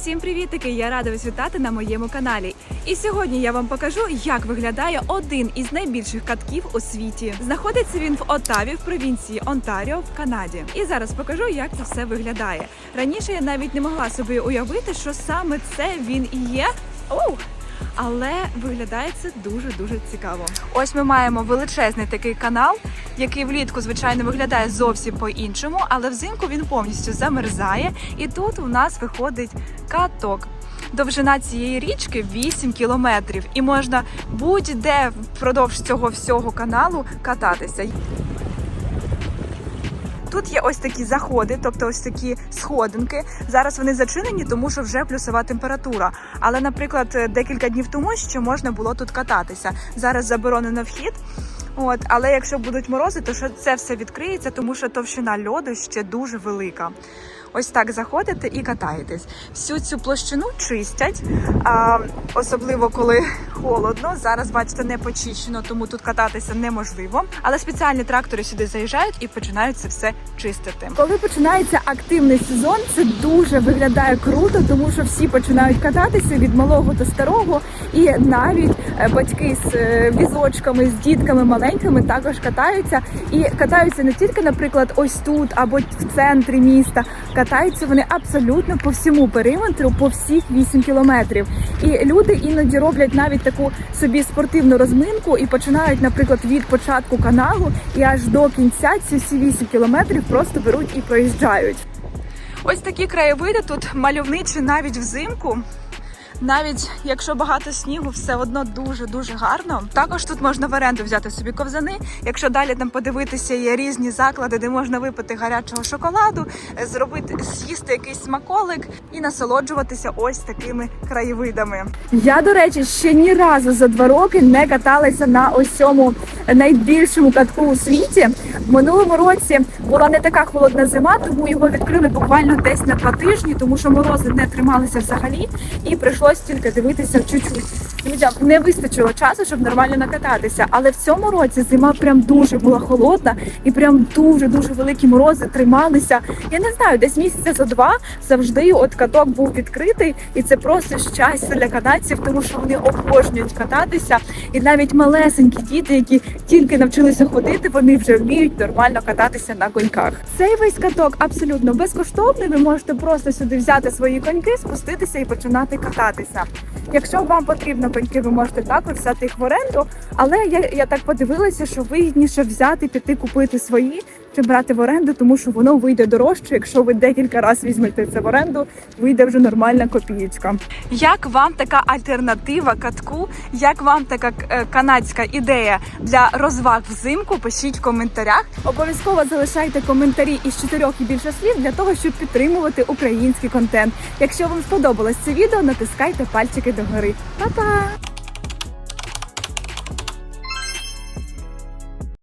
Всім привітики! Я рада вас вітати на моєму каналі. І сьогодні я вам покажу, як виглядає один із найбільших катків у світі. Знаходиться він в Отаві в провінції Онтаріо в Канаді. І зараз покажу, як це все виглядає. Раніше я навіть не могла собі уявити, що саме це він і є. Оу! Але виглядає це дуже дуже цікаво. Ось ми маємо величезний такий канал, який влітку, звичайно, виглядає зовсім по-іншому, але взимку він повністю замерзає, і тут у нас виходить каток. Довжина цієї річки 8 кілометрів, і можна будь-де впродовж цього всього каналу кататися. Тут є ось такі заходи, тобто ось такі сходинки. Зараз вони зачинені, тому що вже плюсова температура. Але, наприклад, декілька днів тому ще можна було тут кататися. Зараз заборонено вхід. От, але якщо будуть морози, то це все відкриється, тому що товщина льоду ще дуже велика. Ось так заходите і катаєтесь. Всю цю площину чистять, а, особливо коли холодно. Зараз, бачите, не почищено, тому тут кататися неможливо. Але спеціальні трактори сюди заїжджають і починають це все чистити. Коли починається активний сезон, це дуже виглядає круто, тому що всі починають кататися від малого до старого, і навіть е, батьки з е, візочками, з дітками маленькими також катаються і катаються не тільки, наприклад, ось тут або в центрі міста. Катаються вони абсолютно по всьому периметру, по всіх 8 кілометрів. І люди іноді роблять навіть таку собі спортивну розминку і починають, наприклад, від початку каналу і аж до кінця ці всі 8 кілометрів просто беруть і проїжджають. Ось такі краєвиди тут мальовничі навіть взимку. Навіть якщо багато снігу, все одно дуже дуже гарно. Також тут можна в оренду взяти собі ковзани. Якщо далі там подивитися, є різні заклади, де можна випити гарячого шоколаду, е, зробити з'їсти якийсь смаколик і насолоджуватися ось такими краєвидами. Я, до речі, ще ні разу за два роки не каталася на ось найбільшому катку у світі. В минулому році була не така холодна зима, тому його відкрили буквально десь на два тижні, тому що морози не трималися взагалі, і прийшлось тільки дивитися чуть-чуть. Не вистачило часу, щоб нормально накататися. Але в цьому році зима прям дуже була холодна і прям дуже дуже великі морози трималися. Я не знаю, десь місяця за два завжди от каток був відкритий, і це просто щастя для канадців, тому що вони обожнюють кататися. І навіть малесенькі діти, які тільки навчилися ходити, вони вже вміють нормально кататися на коньках. Цей весь каток абсолютно безкоштовний. Ви можете просто сюди взяти свої коньки, спуститися і починати кататися. Якщо вам потрібно коньки, ви можете також взяти їх в оренду. Але я, я так подивилася, що вигідніше взяти, піти купити свої чи брати в оренду, тому що воно вийде дорожче. Якщо ви декілька разів візьмете це в оренду, вийде вже нормальна копієчка. Як вам така альтернатива катку? Як вам така е, канадська ідея для розваг взимку? Пишіть в коментарях. Обов'язково залишайте коментарі із чотирьох і більше слів для того, щоб підтримувати український контент. Якщо вам сподобалось це відео, натискайте пальчики догори. Па-па!